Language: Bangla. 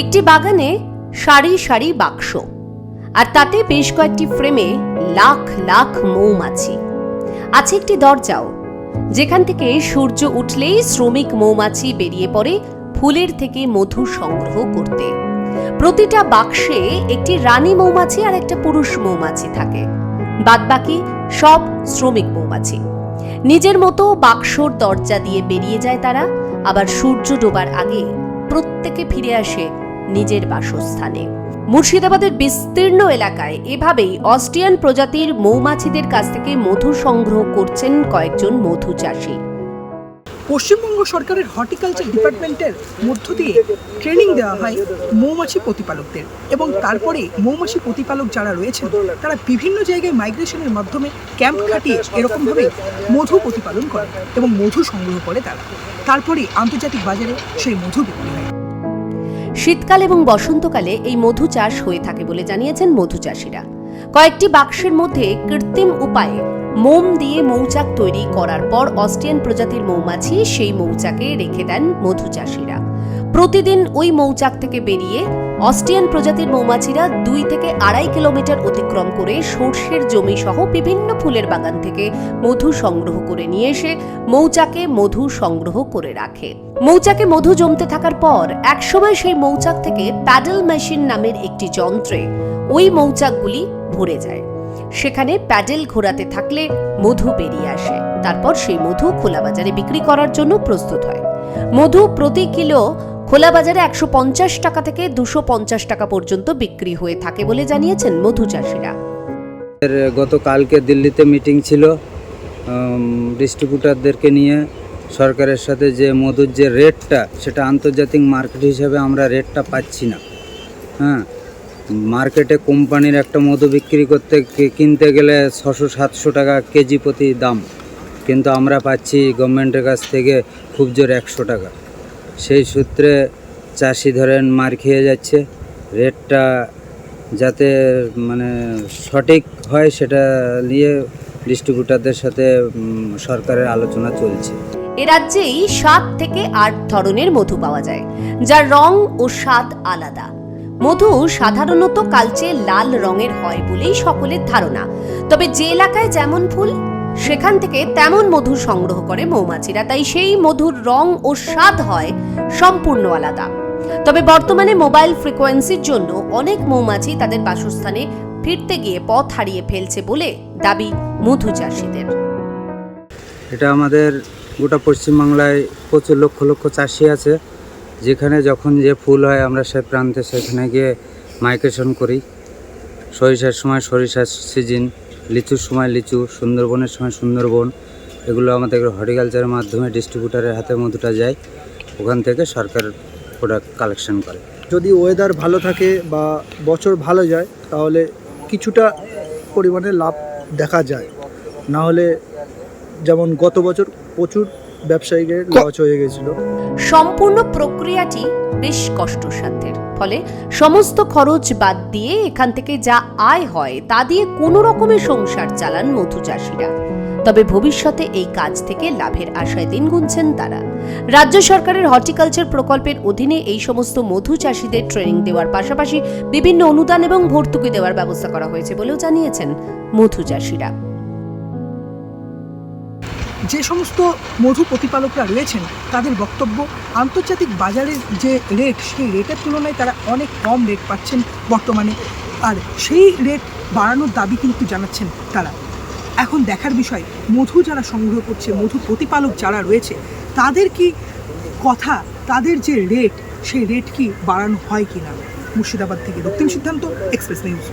একটি বাগানে সারি সারি বাক্স, আর তাতে বেশ কয়েকটি ফ্রেমে লাখ লাখ মৌমাছি। আছে একটি দরজাও, যেখান থেকে সূর্য উঠলেই শ্রমিক মৌমাছি বেরিয়ে পড়ে ফুলের থেকে মধু সংগ্রহ করতে। প্রতিটা বাক্সে একটি রানী মৌমাছি আর একটা পুরুষ মৌমাছি থাকে। বাদবাকি সব শ্রমিক মৌমাছি। নিজের মতো বাক্সর দরজা দিয়ে বেরিয়ে যায় তারা, আবার সূর্য ডোবার আগে প্রত্যেকে ফিরে আসে নিজের বাসস্থানে। মুর্শিদাবাদের বিস্তীর্ণ এলাকায় এভাবেই অস্ট্রিয়ান প্রজাতির মৌমাছিদের কাছ থেকে মধু সংগ্রহ করছেন কয়েকজন মধু চাষী। পশ্চিমবঙ্গ সরকারের হর্টিকালচার ডিপার্টমেন্টের মধ্য দিয়ে ট্রেনিং দেওয়া হয় মৌমাছি প্রতিপালকদের এবং তারপরে মৌমাছি প্রতিপালক যারা রয়েছেন, তারা বিভিন্ন জায়গায় মাইগ্রেশনের মাধ্যমে ক্যাম্প খাটিয়ে এরকমভাবে মধু প্রতিপালন করে এবং মধু সংগ্রহ করে তারা। তারপরে আন্তর্জাতিক বাজারে সেই মধু বিক্রি হয়। শীতকাল এবং বসন্তকালে এই মধু চাষ হয়ে থাকে বলে জানিয়েছেন মধু চাষিরা। কয়েকটি বাক্সের মধ্যে কৃত্রিম উপায়ে মোম দিয়ে মৌচাক তৈরি করার পর অস্ট্রিয়ান প্রজাতির মৌমাছি সেই মৌচাকে রেখে দেন মধু চাষিরা। প্রতিদিন ওই মৌচাক থেকে বেরিয়ে অস্ট্রিয়ান প্রজাতির মৌমাছিরা দুই থেকে আড়াই কিলোমিটার অতিক্রম করে সর্ষের জমি সহ বিভিন্ন ফুলের বাগান থেকে মধু সংগ্রহ করে নিয়ে এসে মৌচাকে মধু সংগ্রহ করে রাখে। মৌচাকে মধু জমতে থাকার পর একসময় সেই মৌচাক থেকে প্যাডেল মেশিন নামের একটি যন্ত্রে ওই মৌচাকগুলি ভরে যায়। সেখানে প্যাডেল ঘোরাতে থাকলে মধু বেরিয়ে আসে। তারপর সেই মধু খোলা বাজারে বিক্রি করার জন্য প্রস্তুত হয়। মধু প্রতি কিলো খোলা বাজারে একশো পঞ্চাশ টাকা থেকে দুশো পঞ্চাশ টাকা পর্যন্ত বিক্রি হয়ে থাকে বলে জানিয়েছেন মধু চাষিরা। গতকালকে দিল্লিতে মিটিং ছিল ডিস্ট্রিবিউটারদেরকে নিয়ে। সরকারের সাথে যে মধুর যে রেটটা, সেটা আন্তর্জাতিক মার্কেট হিসাবে আমরা রেটটা পাচ্ছি না। হ্যাঁ মার্কেটে কোম্পানির একটা মধু বিক্রি করতে কিনতে গেলে ছশো সাতশো টাকা কেজি প্রতি দাম। কিন্তু আমরা পাচ্ছি গভর্নমেন্টের কাছ থেকে খুব জোর একশো টাকা। সেই সূত্রে চাষি ধরেন মার খেয়ে যাচ্ছে। রেটটা যাতে মানে সঠিক হয় সেটা নিয়ে ডিস্ট্রিবিউটারদের সাথে সরকারের আলোচনা চলছে। এ রাজ্যেই সাত থেকে আট ধরনের মধু পাওয়া যায়, যার রং ও স্বাদ আলাদা। মধু সাধারণত কালচে লাল রঙের হয় বলেই সকলের ধারণা। তবে যে এলাকায় যেমন ফুল, সেখান থেকে তেমন মধু সংগ্রহ করে মৌমাছিরা। তাই সেই মধুর রং ও স্বাদ হয় সম্পূর্ণ আলাদা। তবে বর্তমানে মোবাইল ফ্রিকোয়েন্সির জন্য অনেক মৌমাছি তাদের বাসস্থানে ফিরতে গিয়ে পথ হারিয়ে ফেলছে বলে দাবি মধু চাষিদের। এটা আমাদের গোটা পশ্চিমবাংলায় প্রচুর লক্ষ লক্ষ চাষি আছে। যেখানে যখন যে ফুল হয় আমরা সে প্রান্তে সেখানে গিয়ে মাইগ্রেশন করি। সরিষার সময় সরিষার সিজন, লিচুর সময় লিচু, সুন্দরবনের সময় সুন্দরবন। এগুলো আমাদের হর্টিকালচারের মাধ্যমে ডিস্ট্রিবিউটারের হাতে মধুটা যায়। ওখান থেকে সরকার প্রোডাক্ট কালেকশন করে। যদি ওয়েদার ভালো থাকে বা বছর ভালো যায়, তাহলে কিছুটা পরিমাণে লাভ দেখা যায়। না হলে যেমন গত বছর প্রচুর ব্যবসায়ীদের লস হয়ে গেছিল। সম্পূর্ণ প্রক্রিয়াটি বেশ কষ্টসাধ্যের। ফলে সমস্ত খরচ বাদ দিয়ে এখান থেকে যা আয় হয় তা দিয়ে কোনো রকমের সংসার চালান মধু চাষিরা। তবে ভবিষ্যতে এই কাজ থেকে লাভের আশায় দিন গুনছেন তারা। রাজ্য সরকারের হর্টিকালচার প্রকল্পের অধীনে এই সমস্ত মধু চাষিদের ট্রেনিং দেওয়ার পাশাপাশি বিভিন্ন অনুদান এবং ভর্তুকি দেওয়ার ব্যবস্থা করা হয়েছে বলেও জানিয়েছেন মধু চাষিরা। যে সমস্ত মধু প্রতিপালকরা রয়েছেন, তাদের বক্তব্য আন্তর্জাতিক বাজারের যে রেট সেই রেটের তুলনায় তারা অনেক কম রেট পাচ্ছেন বর্তমানে। আর সেই রেট বাড়ানোর দাবি কিন্তু জানাচ্ছেন তারা। এখন দেখার বিষয়, মধু যারা সংগ্রহ করছে, মধু প্রতিপালক যারা রয়েছে, তাদের কি কথা, তাদের যে রেট সেই রেট কি বাড়ানো হয় কি না মুর্শিদাবাদ থেকে দক্ষিণ সিদ্ধান্ত এক্সপ্রেস নিউজ